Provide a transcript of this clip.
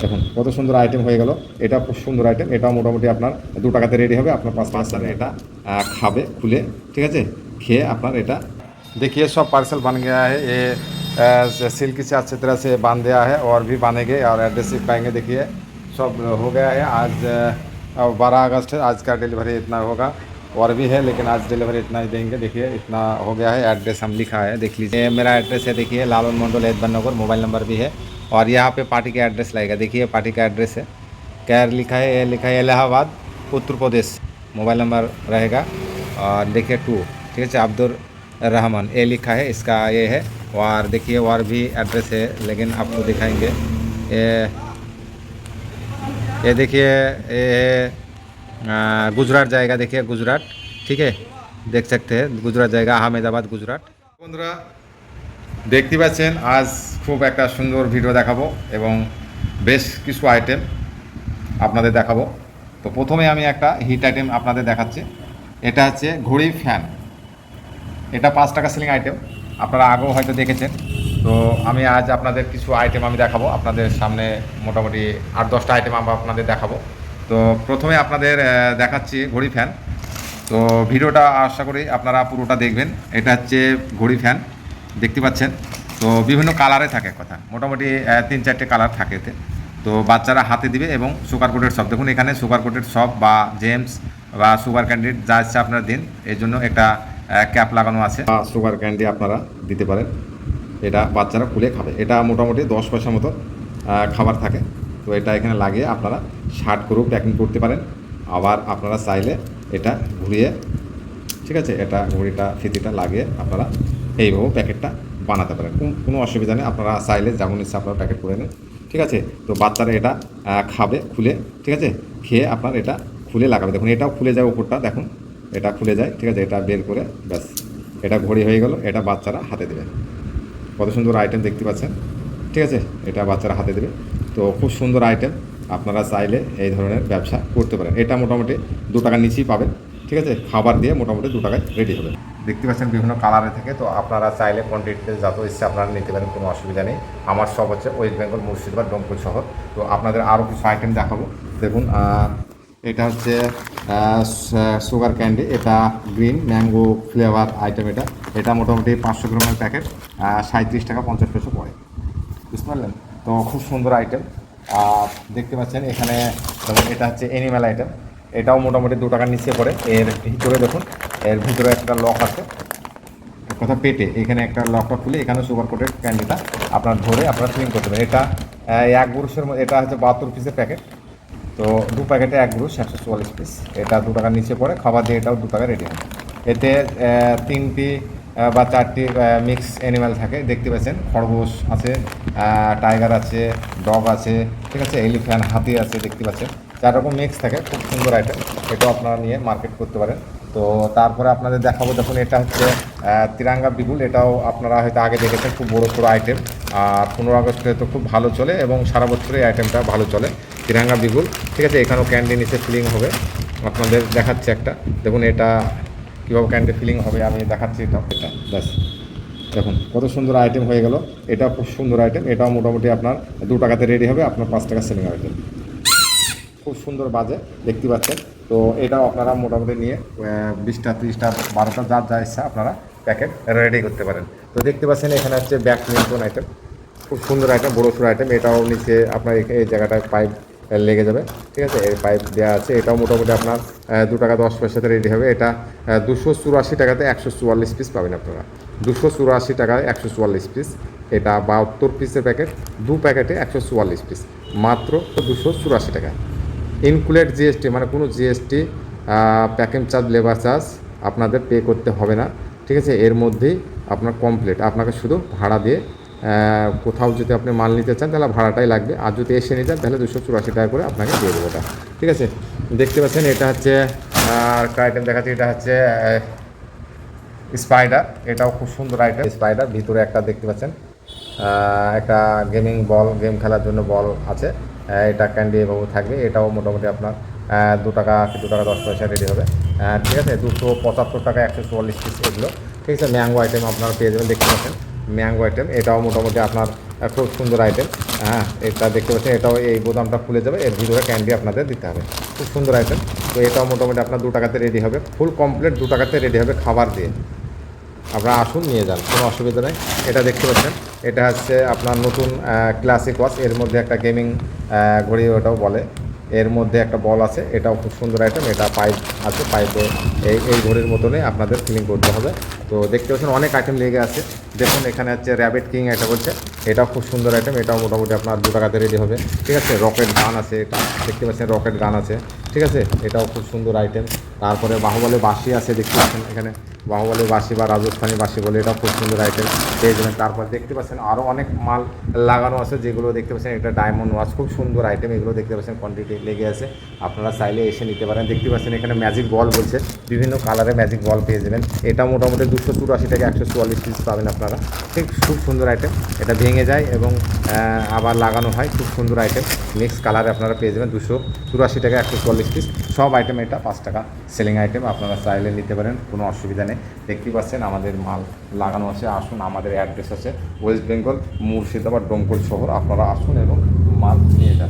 দেখুন কত সুন্দর আইটেম হয়ে গেল এটা খুব সুন্দর আইটেম এটাও মোটামুটি আপনার দু টাকাতে রেডি হবে আপনার পাঁচ পাঁচ টাকা এটা আহ, খাবে খুলে ঠিক আছে খেয়ে আপনার এটা देखिए सब पार्सल बन गया है ये सिल्क से अच्छी तरह से बांध दिया है और भी बांधेंगे और एड्रेस पाएंगे देखिए सब हो गया है आज बारह अगस्त है आज का डिलीवरी इतना होगा और भी है, लेकिन आज डिलीवरी इतना ही देंगे। देखिए, इतना हो गया है एड्रेस हम लिखा है, देख लीजिए। मेरा एड्रेस है, देखिए लालन मंडल हैदबन नगर मोबाइल नंबर भी है। और यहाँ पे पार्टी का एड्रेस लगेगा देखिए, पार्टी का एड्रेस है। कैर लिखा है, ये लिखा है इलाहाबाद, उत्तर प्रदेश। मोबाइल नंबर रहेगा। और देखिए टू ठीक है अब्दुल रहमान। ये लिखा है, इसका ये है। और देखिए, और भी एड्रेस है, लेकिन आपको दिखाएँगे। ये ये देखिए, ये गुजरात जाएगा देखिए गुजरात ठीक है देख सकते हैं गुजरात जाएगा আহমেদাবাদ গুজরাট বন্ধুরা দেখতে পাচ্ছেন আজ খুব একটা সুন্দর ভিডিও দেখাবো এবং বেশ কিছু আইটেম আপনাদের দেখাবো তো প্রথমে আমি একটা হিট আইটেম আপনাদের দেখাচ্ছি এটা হচ্ছে ঘড়ি ফ্যান এটা পাঁচ টাকা সেলিং আইটেম আপনারা আগেও হয়তো দেখেছেন তো আমি আজ আপনাদের কিছু আইটেম আমি দেখাবো আপনাদের সামনে মোটামুটি আট দশটা আইটেম আমরা আপনাদের দেখাবো তো প্রথমে আপনাদের দেখাচ্ছি ঘড়ি ফ্যান। তো ভিডিওটা আশা করি আপনারা পুরোটা দেখবেন। এটা হচ্ছে ঘড়ি ফ্যান, দেখতে পাচ্ছেন। তো বিভিন্ন কালারে থাকে কথা। মোটামুটি তিন চারটে কালার থাকে এতে। তো বাচ্চারা হাতে দিবে এবং সুগার কোটেড সব। দেখুন, এখানে সুগার কোটেড সব বা জেমস বা সুগার ক্যান্ডিড যা ইচ্ছা আপনারা দিন। এর জন্য একটা ক্যাপ লাগানো আছে। সুগার ক্যান্ডি আপনারা দিতে পারেন। এটা বাচ্চারা খুলে খাবে। এটা মোটামুটি দশ পয়সা মতো খাবার থাকে। তো এটা এখানে লাগিয়ে আপনারা শার্ট করেও প্যাকিং করতে পারেন। আবার আপনারা চাইলে এটা ঘুরিয়ে, ঠিক আছে, এটা ঘড়িটা, ফিতিটা লাগিয়ে আপনারা এইভাবে প্যাকেটটা বানাতে পারেন। কোন- অসুবিধা নেই, আপনারা চাইলে যেমন ইচ্ছা আপনারা প্যাকেট করে নেন, ঠিক আছে? তো বাচ্চারা এটা খাবে, খুলে, ঠিক আছে? খেয়ে আপনার এটা খুলে লাগাবে। দেখুন, এটাও খুলে যায় উপরটা, দেখুন, এটা খুলে যায়, ঠিক আছে? এটা বের করে, ব্যাস, এটা ঘড়ি হয়ে গেল, এটা বাচ্চারা হাতে দেবে। কত সুন্দর আইটেম দেখতে পাচ্ছেন, ঠিক আছে? এটা বাচ্চারা হাতে দেবে। তো খুব সুন্দর আইটেম আপনারা চাইলে এই ধরনের ব্যবসা করতে পারেন। এটা মোটামুটি দু টাকার নিচেই পাবেন, ঠিক আছে? খাবার দিয়ে মোটামুটি দু টাকায় রেডি হবে। দেখতে পাচ্ছেন বিভিন্ন কালারে থেকে, তো আপনারা চাইলে কোয়ান্টিটিতে যত ইচ্ছে আপনারা নিতে পারেন, কোনো অসুবিধা নেই। আমার সব হচ্ছে ওয়েস্ট বেঙ্গল মুর্শিদাবাদ ডোমপুর শহর। তো আপনাদের আরও কিছু আইটেম দেখাবো। দেখুন এটা হচ্ছে সুগার ক্যান্ডি এটা গ্রিন ম্যাঙ্গো ফ্লেভার আইটেম এটা। এটা মোটামুটি পাঁচশো গ্রামের প্যাকেট সাঁত্রিশ টাকা পঞ্চাশ পয়সা পড়ে। বুঝতে পারলেন? তো খুব সুন্দর আইটেম দেখতে পাচ্ছেন, এখানে এটা হচ্ছে অ্যানিম্যাল আইটেম এটাও মোটামুটি দু টাকার নিচে পড়ে। এর ভিতরে দেখুন, এর ভিতরে একটা লক আছে। কথা পেটে, এখানে একটা লকটা খুলে এখানে সুগার কোটেড ক্যান্ডিটা আপনার ধরে আপনারা ক্লিন করতে পারেন। এটা এক মধ্যে এটা হচ্ছে বাহাত্তর পিসের প্যাকেট তো দু প্যাকেটে এক ব্রুশ একশো চুয়াল্লিশ পিস এটা দু টাকার নিচে পড়ে, খাবার দিয়ে এটাও দু টাকা রেডি হয়। এতে তিনটি বা চারটি মিক্স অ্যানিম্যাল থাকে, দেখতে পাচ্ছেন। খরগোশ আছে টাইগার আছে ডগ আছে, ঠিক আছে? এলিফ্যান্ট হাতি আছে, দেখতে পাচ্ছেন। চার রকম মিক্স থাকে, খুব সুন্দর আইটেম এটাও আপনারা নিয়ে মার্কেট করতে পারেন। তো তারপরে আপনাদের দেখাবো দেখুন এটা হচ্ছে তিরাঙ্গা বিগুল এটাও আপনারা হয়তো আগে দেখেছেন, খুব বড়ো সড়ো আইটেম আর পনেরো আগস্টে তো খুব ভালো চলে এবং সারা বছর এই আইটেমটা ভালো চলে, তিরাঙ্গা বিগুল ঠিক আছে? এখানেও ক্যান্ডি নিচে ফিলিং হবে। আপনাদের দেখাচ্ছে একটা। দেখুন, এটা কীভাবে ক্যান্ডি ফিলিং হবে আমি দেখাচ্ছি এটা এটা ব্যাস, দেখুন, কত সুন্দর আইটেম হয়ে গেল। এটা খুব সুন্দর আইটেম এটাও মোটামুটি আপনার দু টাকাতে রেডি হবে, আপনার পাঁচ টাকা সেলিং আইটেম খুব সুন্দর বাজে, দেখতে পাচ্ছেন। তো এটাও আপনারা মোটামুটি নিয়ে বিশটা, ত্রিশটা, বারোটা, যার যা ইচ্ছা আপনারা প্যাকেট রেডি করতে পারেন। তো দেখতে পাচ্ছেন, এখানে হচ্ছে ব্যাক নিয়ন্ত্রণ আইটেম খুব সুন্দর আইটেম বড়ো সড়ো আইটেম এটাও নিচে আপনার এই জায়গাটায় পাইপ লেগে যাবে, ঠিক আছে? এই পাইপ দেওয়া আছে, এটাও মোটামুটি আপনার দু টাকা দশ পয়সাতে রেডি হবে। এটা দুশো চুরাশি টাকাতে একশো চুয়াল্লিশ পিস পাবেন আপনারা। দুশো চুরাশি টাকায় একশো চুয়াল্লিশ পিস এটা বাহাত্তর পিসের প্যাকেট দু প্যাকেটে একশো চুয়াল্লিশ পিস মাত্র দুশো চুরাশি টাকা ইনক্লুডেড জিএসটি মানে কোনো GST package charge labour charge আপনাদের পে করতে হবে না, ঠিক আছে? এর মধ্যেই আপনার কমপ্লিট আপনাকে শুধু ভাড়া দিয়ে কোথাও যদি আপনি মাল নিতে চান, তাহলে ভাড়াটাই লাগবে। আর যদি এসে নিতে চান, তাহলে দুশো চুরাশি টাকা করে আপনাকে দিয়ে দেবো ওটা। ঠিক আছে? দেখতে পাচ্ছেন, এটা হচ্ছে, আর একটা আইটেম দেখাচ্ছি, এটা হচ্ছে স্পাইডার এটাও খুব সুন্দর আইটেম স্পাইডার ভিতরে একটা দেখতে পাচ্ছেন একটা গেমিং বল গেম খেলার জন্য বল আছে। এটা ক্যান্ডি এভাবে থাকবে। এটাও মোটামুটি আপনার দু টাকা কি দু টাকা দশ পয়সা রেডি হবে। ঠিক আছে? দুশো পঁচাত্তর টাকা, একশো চুয়াল্লিশ পিস এগুলো। ঠিক আছে? ম্যাঙ্গো আইটেম আপনারা পেয়ে যাবেন, দেখতে পাচ্ছেন। ম্যাঙ্গো আইটেম এটাও মোটামুটি আপনার খুব সুন্দর আইটেম হ্যাঁ এটা দেখতে পাচ্ছেন, এটাও এই বোদামটা খুলে যাবে, এর ভিতরে ক্যান্ডি আপনাদের দিতে হবে। খুব সুন্দর আইটেম তো এটাও মোটামুটি আপনার দু টাকাতে রেডি হবে ফুল কমপ্লিট দু টাকাতে রেডি হবে খাবার দিয়ে। আপনারা আসুন, নিয়ে যান, কোনো অসুবিধা নেই। এটা দেখতে পাচ্ছেন, এটা হচ্ছে আপনার নতুন ক্লাসিক ওয়াচ এর মধ্যে একটা গেমিং ঘড়ি ওটাও বলে। এর মধ্যে একটা বল আছে, এটাও খুব সুন্দর আইটেম এটা পাইপ আছে পাইপে এই এই ঘড়ির মতনই আপনাদের ফিলিং করতে হবে। তো দেখতে পাচ্ছেন অনেক আইটেম লেগে আছে। দেখুন, এখানে হচ্ছে র্যাবিট কিং এটা বলছে এটাও খুব সুন্দর আইটেম এটাও মোটামুটি আপনার দু টাকাতে রেডি হবে। ঠিক আছে রকেট গান আছে এটা দেখতে পাচ্ছেন রকেট গান আছে। ঠিক আছে, এটাও খুব সুন্দর আইটেম তারপরে বাহুবলে বাঁশি আছে, দেখতে পাচ্ছেন এখানে। বাহুবলী বাঁশি বা রাজস্থানী বাঁশি বলে এটাও খুব সুন্দর আইটেম পেয়ে যাবেন। তারপর দেখতে পাচ্ছেন আরও অনেক মাল লাগানো আছে, যেগুলো দেখতে পাচ্ছেন এটা ডায়মন্ড ওয়াচ খুব সুন্দর আইটেম এগুলো দেখতে পাচ্ছেন কোয়ান্টিটি লেগে আছে। আপনারা চাইলে এসে নিতে পারেন। দেখতে পাচ্ছেন এখানে ম্যাজিক বল বলছে, বিভিন্ন কালারে ম্যাজিক বল পেয়ে যাবেন। এটা মোটামুটি দুশো চুরাশি থেকে একশো চুয়াল্লিশ পিস পাবেন আপনারা। ঠিক, খুব সুন্দর আইটেম এটা ভেঙে যায় এবং আবার লাগানো হয়। খুব সুন্দর আইটেম মিক্স কালারে আপনারা পেয়ে যাবেন দুশো চুরাশি টাকা একশো চুয়াল্লিশ পিস সব আইটেম এটা পাঁচ টাকা সেলিং আইটেম আপনারা চাইলে নিতে পারেন, কোনো অসুবিধা নেই। দেখতে পাচ্ছেন আমাদের মাল লাগানো আছে। আসুন আমাদের অ্যাড্রেস আছে ওয়েস্ট বেঙ্গল মুর্শিদাবাদ ডোমকল শহর আপনারা আসুন এবং মাল নিয়ে যান।